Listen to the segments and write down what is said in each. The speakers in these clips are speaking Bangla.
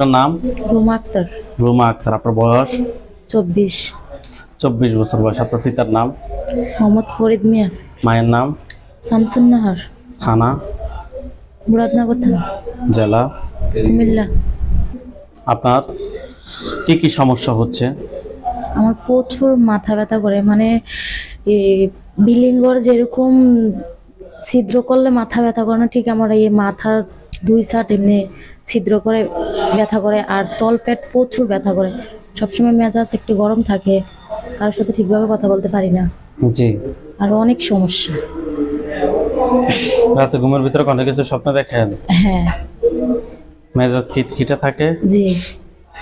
আপনার নাম? রুমা আক্তার। রুমা আক্তার আপনার বয়স? চব্বিশ। চব্বিশ বছর বয়স আপনার পিতার নাম? মোহাম্মদ ফরিদ মিয়া। মায়ের নাম? শামসুন নাহার। থানা? মুরাদনগর থানা। জেলা? কুমিল্লা। আপনার কি কি সমস্যা হচ্ছে? আমার প্রচুর মাথা ব্যথা করে মানে বিলিঙ্গর যেরকম ছিদ্র করলে মাথা ব্যথা করে না ঠিক আমার এই মাথার দুই সাইড এমনি ছিদ্র করে ব্যথা করে আর তল পেট প্রচুর ব্যথা করে। সবসময় মেজাজ একটু গরম থাকে কারোর সাথে ঠিকভাবে কথা বলতে পারি না। জি। আর অনেক সমস্যা। রাতে ঘুমের ভিতরে অনেক কিছু স্বপ্ন দেখেন? হ্যাঁ। মেজাজ খিটখিটে থাকে? জি।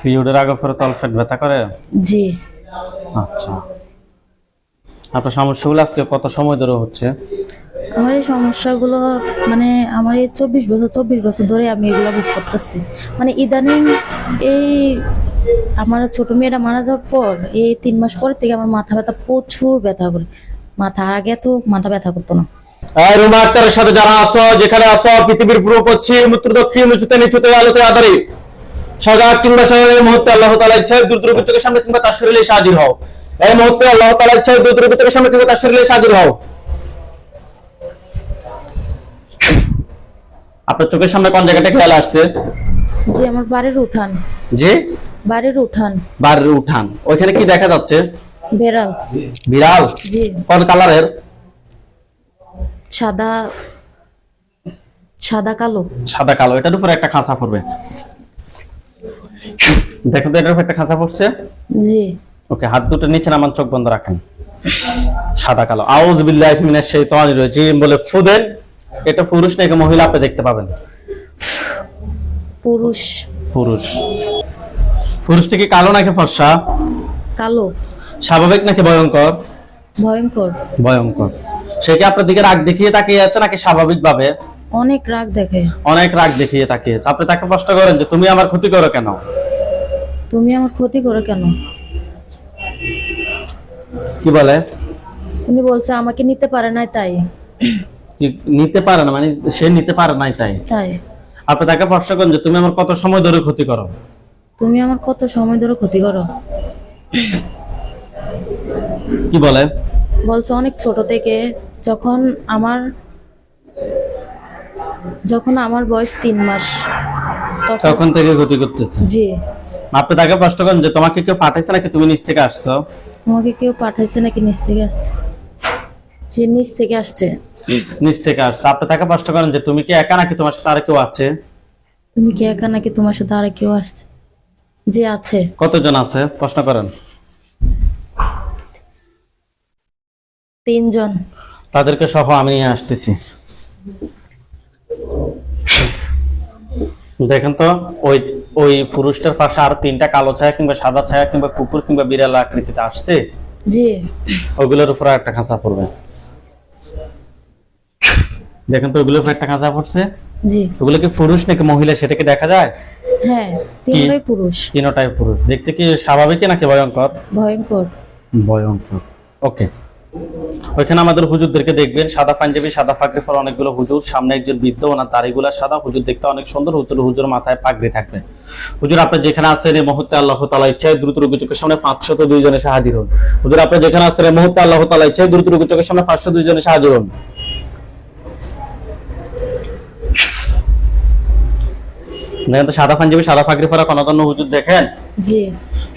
পিরিয়ডের আগে পরে তলপেট ব্যথা করে? জি। আচ্ছা। আপনার সমস্যাগুলো আজকে কত সময় ধরে হচ্ছে? আমার এই সমস্যাগুলো মানে আমার এই চব্বিশ বছর চব্বিশ বছর ধরে আমি এগুলো ভোগ করতেছি। মানে ইদানিং এই আমার ছোট মেয়েটা মারা যাওয়ার পর, এই তিন মাস পর থেকে আমার মাথা ব্যথা প্রচুর ব্যথা করে। মাথা আগে তো মাথা ব্যথা করতো না। রুমা আক্তারের সাথে যারা আছো, যেখানে আছো, পৃথিবীর পূর্ব, পশ্চিম, উত্তর, দক্ষিণ, উঁচুতে, নিচুতে, আলোতে সজাগ কিংবা সজাগ এই মুহূর্তে আল্লাহ তালা ইচ্ছায় দূর দূর চোখের সামনে কিংবা তার শরীরে হাজির হও। এই মুহূর্তে আল্লাহ তালা ইচ্ছায় দূর সামনে কিংবা তার শরীরে হাজির হও। আপনার চোখের সামনে কোন জায়গাটা খেয়াল আসছে? জি আমার বাড়ির উঠান। জি? বাড়ির উঠান। বাড়ির উঠান। ওইখানে কি দেখা যাচ্ছে? বেড়াল। বিড়াল? জি। কোন কালারের? সাদা সাদা কালো। সাদা কালো। এটার উপরে একটা খাঁচা পড়বে। দেখো তো এটার উপর একটা খাঁচা পড়ছে। জি। ওকে হাত দুটো নিচে নামান চোখ বন্ধ রাখেন। সাদা কালো। আউজ বিল্লাহি মিনাশ শাইতানির রাজিম বলে ফুদেন এটা পুরুষ নাকি মহিলা আপনি দেখতে পাবেন? পুরুষ। পুরুষ। পুরুষটি কি কালো নাকি ফর্সা? কালো। স্বাভাবিক নাকি ভয়ঙ্কর? ভয়ঙ্কর। ভয়ঙ্কর। সে কি আপনার দিকে রাগ দেখিয়ে তাকিয়ে আছে নাকি স্বাভাবিক ভাবে অনেক রাগ দেখে। অনেক রাগ দেখিয়ে তাকিয়ে আছে। আপনি তাকে প্রশ্ন করেন যে তুমি আমার ক্ষতি করো কেন? তুমি আমার ক্ষতি করো কেন? কি বলে? উনি বলছে আমাকে নিতে পারে না তাই। নিতে পারে না মানে সে নিতে পারে নাই তাই? তাই। আপনি তাকে প্রশ্ন করেন যে তুমি আমার কত সময় ধরে ক্ষতি করো? তুমি আমার কত সময় ধরে ক্ষতি করো? কি বলে? বলছে অনেক ছোট থেকে যখন আমার যখন আমার বয়স তিন মাস তখন থেকে ক্ষতি করতেছে। জি। আপনি তাকে প্রশ্ন করেন যে তোমাকে কেউ পাঠাইছে নাকি? তুমি নিচ থেকে আসছো? তোমাকে কেউ পাঠাইছে নাকি নিচ থেকে আসছে? যে নিচ থেকে আসছে। নিচ থেকে আসছে। আপনি তাকে প্রশ্ন করেন যে তুমি কি একা নাকি তোমার সাথে আর কেউ আছে? তুমি কি একা নাকি তোমার সাথে আর কেউ আসছে? যে আছে। কতজন আছে? প্রশ্ন করেন। তিনজন। তাদেরকে সহ আমি নিয়ে আসতেছি। দেখেন তো ওই ওই পুরুষটার পাশে আর তিনটা কালো ছায়া কিংবা সাদা ছায়া কিংবা কুকুর কিংবা বিড়াল আকৃতিতে আসছে। জি। ওইগুলোর উপরে একটা খাঁচা পড়বে। দেখেন তো উপরে একটা খাঁচা পড়ছে। জি। ওগুলো কি পুরুষ নাকি মহিলা সেটাকে দেখা যায়? হ্যাঁ তিনটাই পুরুষ। তিনটাই পুরুষ। দেখতে কি স্বাভাবিক নাকি ভয়ঙ্কর? ভয়ঙ্কর। ভয়ঙ্কর। ওকে। ওইখানে আমাদের হুজুরদেরকে দেখবেন সাদা পাঞ্জাবি সাদা পাগড়ি পরা অনেকগুলো হুজুর। সামনে একজন বৃদ্ধ ওনার দাড়িগুলা সাদা। হুজুর দেখতে অনেক সুন্দর হুজুর হুজুর মাথায় পাগড়ি থাকবে। হুজুর আপনি যেখানে আছেন এই মুহূর্তে আল্লাহ তালা ইচ্ছায় দ্রুত রোগী চোখের সামনে পাঁচশত দুইজন হাজির হন। হুজুর আপনি যেখানে আছেন এই মুহূর্তে আল্লাহ তালা ইচ্ছায় দ্রুত রোগী সামনে পাঁচশো দুইজন হাজির হন। দেখেন তো সাদা পাঞ্জাবি সাদা পাগড়ি পরা কোনো কোনো হুজুর দেখেন? জি।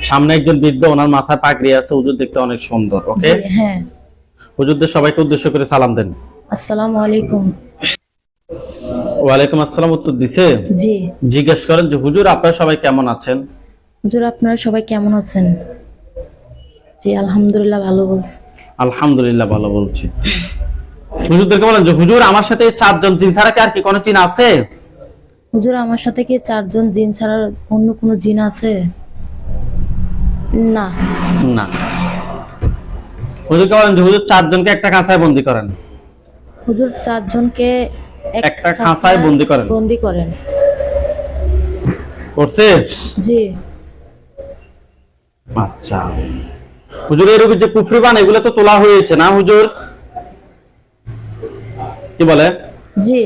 সামনে একজন বৃদ্ধ ওনার মাথায় পাগড়ি আছে হুজুর দেখতে অনেক সুন্দর ওকে? হ্যাঁ। হুজুরদের সবাইকে উদ্দেশ্য করে সালাম দেন। আসসালামু আলাইকুম। ওয়ালাইকুম আসসালাম উত্তর দিছে? জি। জিজ্ঞেস করেন যে হুজুর আপনারা সবাই কেমন আছেন? হুজুর আপনারা সবাই কেমন আছেন? জি আলহামদুলিল্লাহ ভালো বলছি। আলহামদুলিল্লাহ ভালো বলছি। হুজুরদেরকে বলেন যে হুজুর আমার সাথে চারজন জিন ছাড়া কি আর কি কোনো চিন আছে? হুজুর আমার সাথে কি চারজন জিন ছাড়া অন্য কোনো জিন আছে? না। না। হুজুরকে বলেন হুজুর চারজনকে একটা কাঁচায় বন্দি করেন? হুজুর চারজনকে একটা খাঁচায় বন্দি করেন। বন্দি করেন। করছে? জি। আচ্ছা। হুজুর রোগীর যে কুফরি বান এগুলো তো তোলা হয়েছে না হুজুর? কি বলে? জি।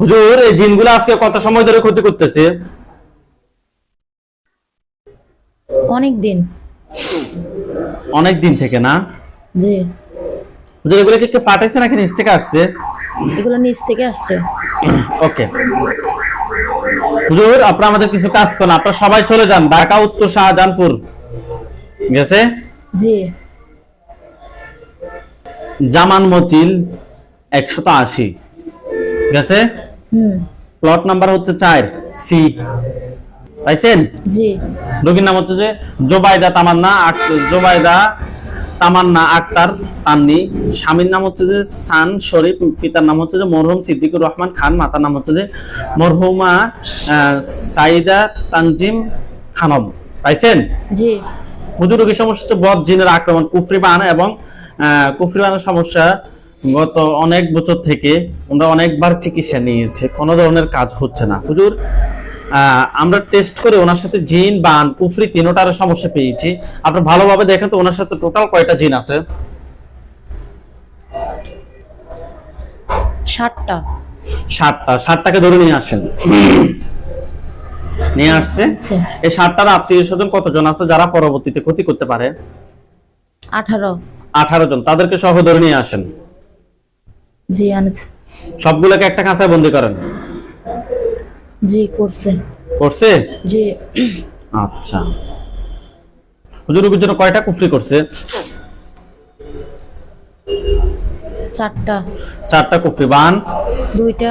হুজুর এই জিনগুলো আজকে কত সময় ধরে ক্ষতি করতেছে? অনেক দিন। অনেক দিন থেকে না? জি। হুজুর এগুলো কি পাঠাইছে নাকি নিচ থেকে আসছে? এগুলো নিচ থেকে আসছে। ওকে। হুজুর আপনারা আমাদের কিছু কাজ করেন আপনারা সবাই চলে যান ঢাকা উত্তর শাহজাহানপুর। গেছে জি। জামান মতিল একশত আশি। হুম। প্লট নাম্বার হচ্ছে চার সি পাইছেন? রোগীর নাম হচ্ছে যে জোবাইদা তামান্না জোবাইদা তামান্না আক্তার তান্নি। স্বামীর নাম হচ্ছে যে সান শরীফ পিতার নাম হচ্ছে যে মরহুম সিদ্দিকুর রহমান খান মাতার নাম হচ্ছে যে মরহুমা সাইদা তানজিম খানম। পাইছেন? জি। রোগীর সমস্যা হচ্ছে বদ জিনের আক্রমণ কুফরি বান এবং আহ, কুফরি বানের সমস্যা গত অনেক বছর থেকে আমরা অনেকবার চিকিৎসা নিয়েছে কোনো ধরনের কাজ হচ্ছে না। হুজুর আমরা টেস্ট করে ওনার সাথে জিন বান কুফরি তিনোটার সমস্যা পেয়েছি। আপনার ভালোভাবে দেখেন তো ওনার সাথে টোটাল কয়টা জিন আছে? ষাটটা ষাটটা ষাটটাকে ধরে নিয়ে আসেন। নিয়ে আসছে। আচ্ছা। এই ষাটটার আত্মীয় স্বজন কতজন আছে যারা পরবর্তীতে ক্ষতি করতে পারে? আঠারো। আঠারো জন। তাদেরকে সহ ধরে নিয়ে আসেন। জি আনছে সবগুলোকে একটা খাঁচায় বন্দি করেন? জি করছে। করছে? জি। আচ্ছা। হুজুর জন্য কয়টা কুফরি করছে? চারটা। চারটা কুফরি। বান? দুইটা।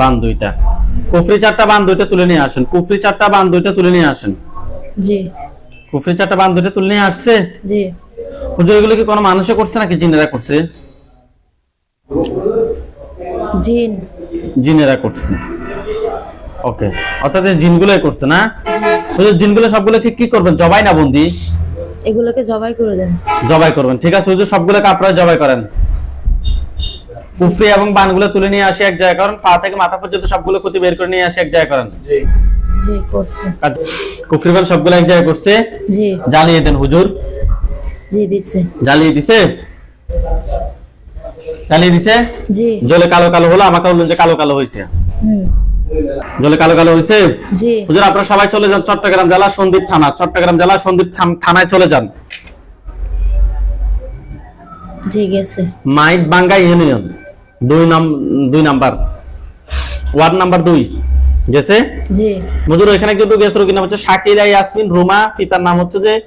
বান দুইটা। কুফরি চারটা বান দুইটা তুলে নিয়ে আসেন। কুফরি চারটা বান দুইটা তুলে নিয়ে আসেন। জি। কুফরি চারটা বান দুইটা তুলে নিয়ে আসছে? জি। হুজুর এগুলো কি কোনো মানুষে করছে নাকি জিনেরা করছে? জিন। জিনেরা করছে। ওকে। অর্থাৎ এই জিনগুলোই করছে না? হুজুর জিনগুলো সবগুলোকে কি করবেন? জবাই না বন্দি? এগুলোকে জবাই করে দেন। জবাই করবেন ঠিক আছে? হুজুর সবগুলোকে আপনারা জবাই করেন। কুফরি এবং বানগুলো তুলে নিয়ে আসি এক জায়গায় করেন পা থেকে মাথা পর্যন্ত সবগুলো ক্ষতি বের করে নিয়ে আসি এক জায়গায় করেন। জি। করছে। কুফরি বান সবগুলো এক জায়গায় করছে? জি। জ্বালিয়ে দেন হুজুর। জি দিচ্ছে। জ্বালিয়ে দিছে? জ্বালিয়ে দিছে? জি। জলে কালো কালো হলো আমাকে বললেন যে কালো কালো হয়েছে। জলে কালো কালো হয়েছে? জি। হুজুর আপনারা সবাই চলে যান চট্টগ্রাম জেলা সন্দ্বীপ থানা। চট্টগ্রাম জেলা সন্দ্বীপ থান- থানায় চলে যান। জি গেছে। বাঙ্গা ইউনিয়ন দুই নাম দুই নাম্বার। ওয়ার্ড নাম্বার দুই। গেছে? জি। মজুর এখানে কিন্তু গেছে রোগীর নাম হচ্ছে? শাকিরা ইয়াসমিন রুমা পিতার নাম হচ্ছে যে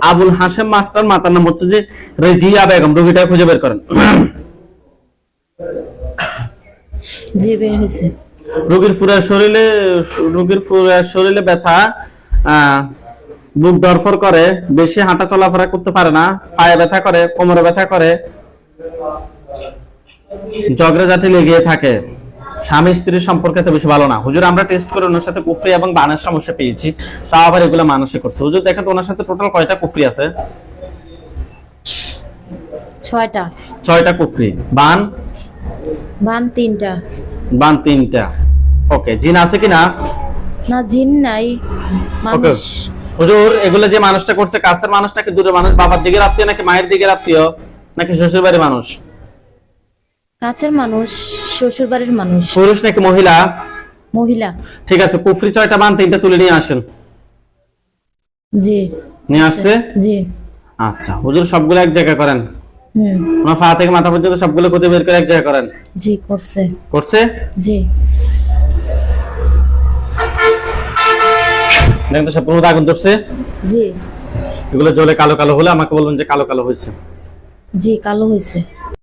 আবুল হাসেম মাস্টার মাতার নাম হচ্ছে যে রেজিয়া বেগম। রোগীটা খুঁজে বের করেন। জি বের হয়েছে। রোগীর পুরা শরীরে রোগীর পুরা শরীরে ব্যথা বুক দরফর করে বেশি হাঁটা চলাফেরা করতে পারে না পায়ে ব্যথা করে কোমরে ব্যথা করে জগরে জাতি লেগে থাকে। স্বামী স্ত্রীর সম্পর্কে তো বেশি ভালো না। হুজুর আমরা টেস্ট করে ওনার সাথে কুফরি এবং বানের সমস্যা পেয়েছি। তা আবার এগুলো মানুষে করছে। হুজুর দেখেন তো ওনার সাথে টোটাল কয়টা কুফরি আছে? ছয়টা। ছয়টা কুফরি। বান? বান তিনটা। বান তিনটা। ওকে জিন আছে কি না না জিন নাই। মানুষ। হুজুর এগুলো যে মানুষটা করছে কাছের মানুষটাকে দূরের মানুষ বাবার দিকে আত্মীয় নাকি মায়ের দিকে আত্মীয় নাকি শ্বশুর বাড়ির মানুষ? কাছের মানুষ শ্বশুর বাড়ির মানুষ। পুরুষ নাকি মহিলা? মহিলা। ঠিক আছে কুফরি ছয়টা বান তিনটা তুলে নিয়ে আসেন। জি। নিয়ে আসছে? জি। আচ্ছা হুজুর সবগুলো এক জায়গায় করেন। ওনার পা থেকে মাথা পর্যন্ত সবগুলো কোথায় বের করে এক জায়গায় করেন? জি করছে। করছে? জি। দেখেন তো সব পুরো আগুন ধরছে। জি। এগুলো জলে কালো কালো হলে আমাকে বলবেন যে কালো কালো হয়েছে। জি কালো হয়েছে।